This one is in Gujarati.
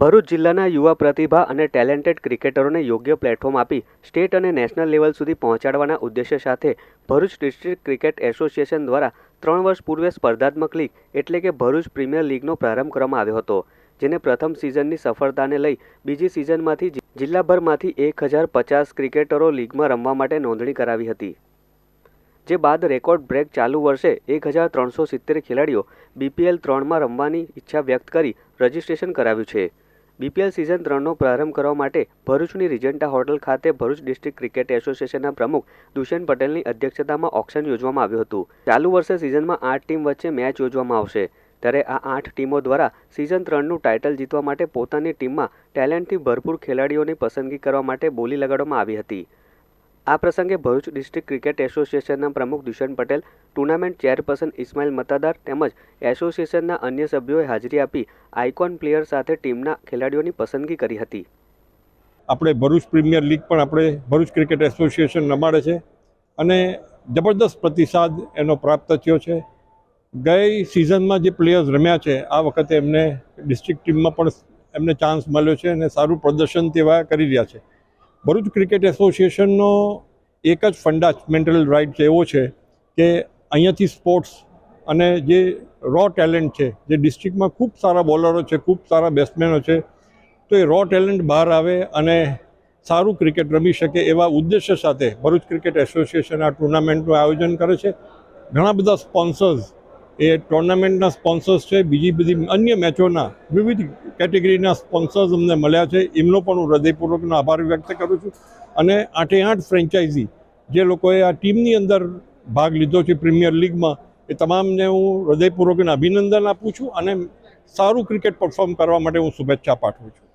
ભરૂચ જિલ્લાના યુવા પ્રતિભા અને ટેલેન્ટેડ ક્રિકેટરોને યોગ્ય પ્લેટફોર્મ આપી સ્ટેટ અને નેશનલ લેવલ સુધી પહોંચાડવાના ઉદ્દેશ્ય સાથે ભરૂચ ડિસ્ટ્રિક્ટ ક્રિકેટ એસોસિએશન દ્વારા ત્રણ વર્ષ પૂર્વે સ્પર્ધાત્મક લીગ એટલે કે ભરૂચ પ્રીમિયર લીગનો પ્રારંભ કરવામાં આવ્યો હતો, જેને પ્રથમ સિઝનની સફળતાને લઈ બીજી સિઝનમાંથી જિલ્લાભરમાંથી એક હજાર પચાસ ક્રિકેટરો લીગમાં રમવા માટે નોંધણી કરાવી હતી. જે બાદ રેકોર્ડ બ્રેક ચાલુ વર્ષે એક હજાર ત્રણસો સિત્તેર ખેલાડીઓ બીપીએલ ત્રણમાં રમવાની ઈચ્છા વ્યક્ત કરી રજીસ્ટ્રેશન કરાવ્યું છે. બીપીએલ સિઝન ત્રણનો પ્રારંભ કરવા માટે ભરૂચની રિજન્ટા હોટલ ખાતે ભરૂચ ડિસ્ટ્રિક્ટ ક્રિકેટ એસોસિએશનના પ્રમુખ દુષ્યંત પટેલની અધ્યક્ષતામાં ઓક્શન યોજવામાં આવ્યું હતું. ચાલુ વર્ષે સિઝનમાં આઠ ટીમ વચ્ચે મેચ યોજવામાં આવશે. ત્યારે આ આઠ ટીમો દ્વારા સિઝન ત્રણનું ટાઇટલ જીતવા માટે પોતાની ટીમમાં ટેલેન્ટથી ભરપૂર ખેલાડીઓની પસંદગી કરવા માટે બોલી લગાડવામાં આવી હતી. આ પ્રસંગે ભરૂચ ડિસ્ટ્રિક્ટ ક્રિકેટ એસોસિએશનના પ્રમુખ દુષ્યંત પટેલ, ટુર્નામેન્ટ ચેરપર્સન ઇસ્માઇલ મતાદાર તેમજ એસોસિએશનના અન્ય સભ્યોએ હાજરી આપી આઇકોન પ્લેયર સાથે ટીમના ખેલાડીઓની પસંદગી કરી હતી. આપણે ભરૂચ પ્રીમિયર લીગ પણ આપણે ભરૂચ ક્રિકેટ એસોસિએશન રમાડે છે અને જબરદસ્ત પ્રતિસાદ એનો પ્રાપ્ત થયો છે. ગઈ સિઝનમાં જે પ્લેયર્સ રમ્યા છે, આ વખતે એમને ડિસ્ટ્રિક્ટ ટીમમાં પણ એમને ચાન્સ મળ્યો છે અને સારું પ્રદર્શન તેવા કરી રહ્યા છે. ભરૂચ ક્રિકેટ એસોસિએશનનો એક જ ફંડામેન્ટલ રાઇટ એવો છે કે અહીંયાથી સ્પોર્ટ્સ અને જે રો ટેલેન્ટ છે, જે ડિસ્ટ્રિક્ટમાં ખૂબ સારા બોલરો છે, ખૂબ સારા બેટ્સમેનો છે, તો એ રો ટેલેન્ટ બહાર આવે અને સારું ક્રિકેટ રમી શકે એવા ઉદ્દેશ્ય સાથે ભરૂચ ક્રિકેટ એસોસિએશન આ ટુર્નામેન્ટનું આયોજન કરે છે. ઘણા બધા સ્પોન્સર્સ એ ટુર્નામેન્ટના સ્પોન્સર્સ છે. બીજી બધી અન્ય મેચોના વિવિધ કેટેગરીના સ્પોન્સર્સ અમને મળ્યા છે. એમનો પણ હું હૃદયપૂર્વકનો આભાર વ્યક્ત કરું છું. અને આઠે આઠ ફ્રેન્ચાઇઝી જે લોકોએ આ ટીમની અંદર ભાગ લીધો છે પ્રીમિયર લીગમાં, એ તમામને હું હૃદયપૂર્વકના અભિનંદન આપું છું અને સારું ક્રિકેટ પરફોર્મ કરવા માટે હું શુભેચ્છા પાઠવું છું.